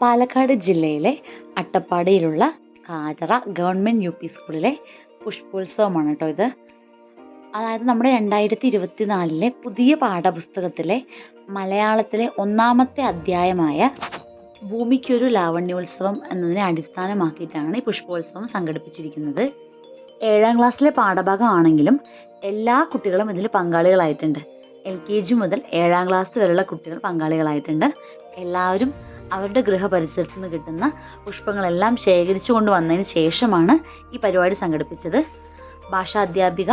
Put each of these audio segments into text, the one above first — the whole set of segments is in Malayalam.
പാലക്കാട് ജില്ലയിലെ അട്ടപ്പാടിയിലുള്ള കാതറ ഗവൺമെന്റ് യു പി സ്കൂളിലെ പുഷ്പോത്സവമാണ് കേട്ടോ ഇത്. അതായത് നമ്മുടെ രണ്ടായിരത്തി ഇരുപത്തി നാലിലെ പുതിയ പാഠപുസ്തകത്തിലെ മലയാളത്തിലെ ഒന്നാമത്തെ അധ്യായമായ ഭൂമിക്കൊരു ലാവണ്യോത്സവം എന്നതിനെ അടിസ്ഥാനമാക്കിയിട്ടാണ് ഈ പുഷ്പോത്സവം സംഘടിപ്പിച്ചിരിക്കുന്നത്. ഏഴാം ക്ലാസ്സിലെ പാഠഭാഗമാണെങ്കിലും എല്ലാ കുട്ടികളും ഇതിൽ പങ്കാളികളായിട്ടുണ്ട്. എൽ കെ ജി മുതൽ ഏഴാം ക്ലാസ് വരെയുള്ള കുട്ടികൾ പങ്കാളികളായിട്ടുണ്ട്. എല്ലാവരും അവരുടെ ഗൃഹപരിസരത്ത് നിന്ന് കിട്ടുന്ന പുഷ്പങ്ങളെല്ലാം ശേഖരിച്ചു കൊണ്ട് വന്നതിന് ശേഷമാണ് ഈ പരിപാടി സംഘടിപ്പിച്ചത്. ഭാഷാ അധ്യാപിക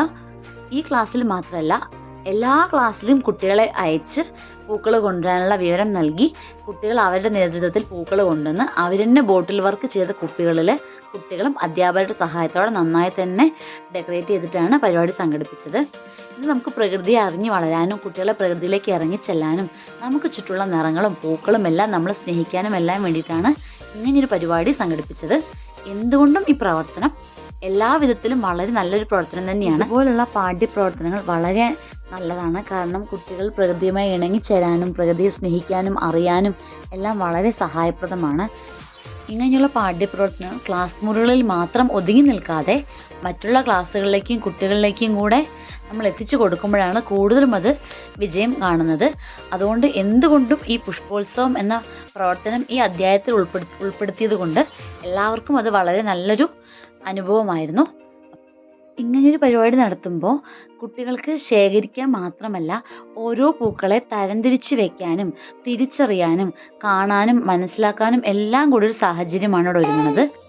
ഈ ക്ലാസ്സിൽ മാത്രമല്ല എല്ലാ ക്ലാസ്സിലും കുട്ടികളെ അയച്ച് പൂക്കൾ കൊണ്ടുവരാനുള്ള വിവരം നൽകി കുട്ടികൾ അവരുടെ നേതൃത്വത്തിൽ പൂക്കൾ കൊണ്ടുവന്ന് അവർ ബോട്ടിൽ വർക്ക് ചെയ്ത കുപ്പികളിൽ കുട്ടികളും അധ്യാപകരുടെ സഹായത്തോടെ നന്നായി തന്നെ ഡെക്കറേറ്റ് ചെയ്തിട്ടാണ് പരിപാടി സംഘടിപ്പിച്ചത്. ഇത് നമുക്ക് പ്രകൃതിയെ അറിഞ്ഞ് വളരാനും കുട്ടികളെ പ്രകൃതിയിലേക്ക് ഇറങ്ങി ചെല്ലാനും നമുക്ക് ചുറ്റുള്ള നിറങ്ങളും പൂക്കളും എല്ലാം നമ്മൾ സ്നേഹിക്കാനും എല്ലാം വേണ്ടിയിട്ടാണ് ഇങ്ങനെയൊരു പരിപാടി സംഘടിപ്പിച്ചത്. എന്തുകൊണ്ടും ഈ പ്രവർത്തനം എല്ലാ വിധത്തിലും വളരെ നല്ലൊരു പ്രവർത്തനം തന്നെയാണ്. ഇതുപോലുള്ള പാഠ്യപ്രവർത്തനങ്ങൾ വളരെ നല്ലതാണ്. കാരണം കുട്ടികൾ പ്രകൃതിയുമായി ഇണങ്ങിച്ചേരാനും പ്രകൃതിയെ സ്നേഹിക്കാനും അറിയാനും എല്ലാം വളരെ സഹായപ്രദമാണ്. ഇങ്ങനെയുള്ള പാഠ്യപ്രവർത്തനം ക്ലാസ് മുറികളിൽ മാത്രം ഒതുങ്ങി നിൽക്കാതെ മറ്റുള്ള ക്ലാസ്സുകളിലേക്കും കുട്ടികളിലേക്കും കൂടെ നമ്മൾ എത്തിച്ചു കൊടുക്കുമ്പോഴാണ് കൂടുതലും അത് വിജയം കാണുന്നത്. അതുകൊണ്ട് എന്തുകൊണ്ടും ഈ പുഷ്പോത്സവം എന്ന പ്രവർത്തനം ഈ അധ്യായത്തിൽ ഉൾപ്പെടുത്തി ഉൾപ്പെടുത്തിയത് കൊണ്ട് എല്ലാവർക്കും അത് വളരെ നല്ലൊരു അനുഭവമായിരുന്നു. ഇങ്ങനെയൊരു പരിപാടി നടത്തുമ്പോൾ കുട്ടികൾക്ക് ശേഖരിക്കാൻ മാത്രമല്ല ഓരോ പൂക്കളെ തരംതിരിച്ച് വെക്കാനും തിരിച്ചറിയാനും കാണാനും മനസ്സിലാക്കാനും എല്ലാം കൂടി ഒരു സാഹചര്യമാണ് ഇവിടെ ഒരുങ്ങുന്നത്.